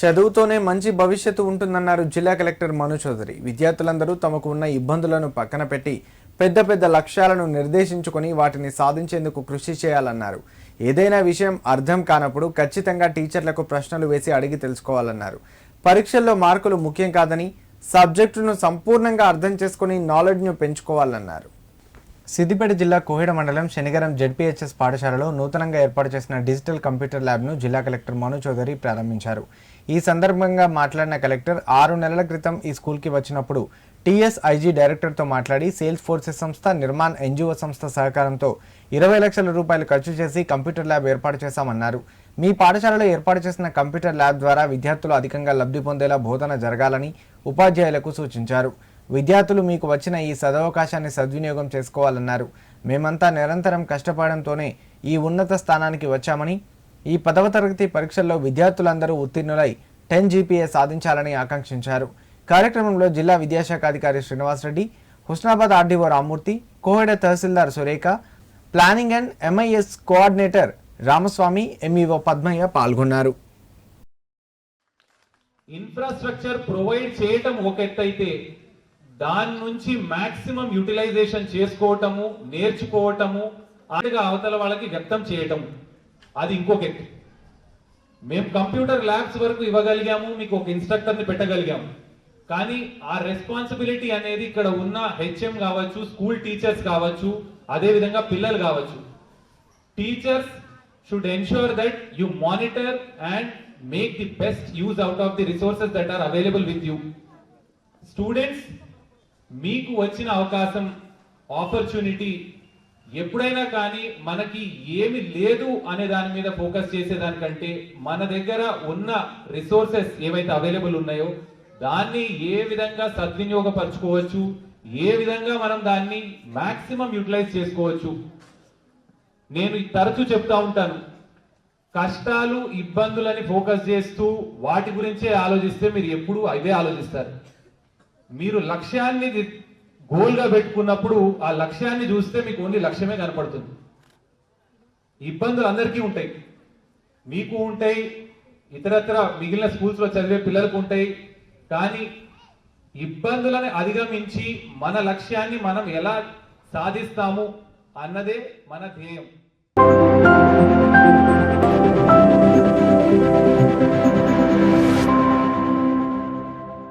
చదువుతోనే మంచి భవిష్యత్తు ఉంటుందన్నారు జిల్లా కలెక్టర్ మను చౌదరి. విద్యార్థులందరూ తమకు ఉన్న ఇబ్బందులను పక్కన పెట్టి పెద్ద పెద్ద లక్ష్యాలను నిర్దేశించుకొని వాటిని సాధించేందుకు కృషి చేయాలన్నారు. ఏదైనా విషయం అర్థం కానప్పుడు ఖచ్చితంగా టీచర్లకు ప్రశ్నలు వేసి అడిగి తెలుసుకోవాలన్నారు. పరీక్షల్లో మార్కులు ముఖ్యం కాదని సబ్జెక్టును సంపూర్ణంగా అర్థం చేసుకుని నాలెడ్జ్ను పెంచుకోవాలన్నారు. సిద్దిపేట జిల్లా కోహిడ మండలం శనిగరం జెడ్పీహెచ్ఎస్ పాఠశాలలో నూతనంగా ఏర్పాటు చేసిన డిజిటల్ కంప్యూటర్ ల్యాబ్ను జిల్లా కలెక్టర్ మను చౌదరి ప్రారంభించారు. ఈ సందర్భంగా మాట్లాడిన కలెక్టర్ ఆరు నెలల క్రితం ఈ స్కూల్కి వచ్చినప్పుడు టీఎస్ఐజీ డైరెక్టర్తో మాట్లాడి సేల్స్ ఫోర్సెస్ సంస్థ నిర్మాణ్ ఎన్జిఓ సంస్థ సహకారంతో ఇరవై లక్షల రూపాయలు ఖర్చు చేసి కంప్యూటర్ ల్యాబ్ ఏర్పాటు చేశామన్నారు. మీ పాఠశాలలో ఏర్పాటు చేసిన కంప్యూటర్ ల్యాబ్ ద్వారా విద్యార్థులు అధికంగా లబ్ధి పొందేలా బోధన జరగాలని ఉపాధ్యాయులకు సూచించారు. విద్యార్థులు మీకు వచ్చిన ఈ సదవకాశాన్ని సద్వినియోగం చేసుకోవాలన్నారు. మేమంతా నిరంతరం కష్టపడంతోనే ఈ ఉన్నత స్థానానికి వచ్చామని ఈ పదవ తరగతి పరీక్షల్లో విద్యార్థులందరూ ఉత్తీర్ణులై టెన్ జీపీఏ సాధించాలని ఆకాంక్షించారు. కార్యక్రమంలో జిల్లా విద్యాశాఖ అధికారి Srinivasa Reddy Husnabad RDO Rammurthy Koheda tahsildar Surekha planning and MIS coordinator Ramaswamy MEO Padmaiah పాల్గొన్నారు. ఇన్ఫ్రాస్ట్రక్చర్ ప్రొవైడ్ చేయటం ఒక ఎత్తు అయితే దాని నుంచి మాక్సిమం యూటిలైజేషన్ చేసుకోవటము నేర్చుకోవటము అటుగా అవతల వాళ్ళకి వ్యక్తం చేయటము. అది ఇంకొక ఎత్తు. మేము కంప్యూటర్ ల్యాబ్స్ వరకు ఇవ్వగలిగాము మీకు ఒక ఇన్స్ట్రక్టర్ని పెట్టగలిగాము. కానీ ఆ రెస్పాన్సిబిలిటీ అనేది ఇక్కడ ఉన్న హెచ్ఎం కావచ్చు స్కూల్ టీచర్స్ కావచ్చు అదేవిధంగా పిల్లలు కావచ్చు. Teachers should ensure that you monitor and make the best use out of the resources that are available with you students మీకు వచ్చిన అవకాశం ఆపర్చునిటీ ఎప్పుడైనా కానీ మనకి ఏమి లేదు అనే దాని మీద ఫోకస్ చేసేదానికంటే మన దగ్గర ఉన్న రిసోర్సెస్ ఏవైతే అవైలబుల్ ఉన్నాయో దాన్ని ఏ విధంగా సద్వినియోగపరచుకోవచ్చు ఏ విధంగా మనం దాన్ని మాక్సిమం యూటిలైజ్ చేసుకోవచ్చు. నేను తరచూ చెప్తా ఉంటాను కష్టాలు ఇబ్బందులని ఫోకస్ చేస్తూ వాటి గురించే ఆలోచిస్తే మీరు ఎప్పుడు అవే ఆలోచిస్తారు. మీరు లక్ష్యాన్ని గోల్గా పెట్టుకున్నప్పుడు ఆ లక్ష్యాన్ని చూస్తే మీకు ఓన్లీ లక్ష్యమే కనపడుతుంది. ఇబ్బందులు అందరికీ ఉంటాయి. మీకు ఉంటాయి ఇతరత్ర మిగిలిన స్కూల్స్లో చదివే పిల్లలకు ఉంటాయి. కానీ ఇబ్బందులను అధిగమించి మన లక్ష్యాన్ని మనం ఎలా సాధిస్తాము అన్నదే మన ధ్యేయం.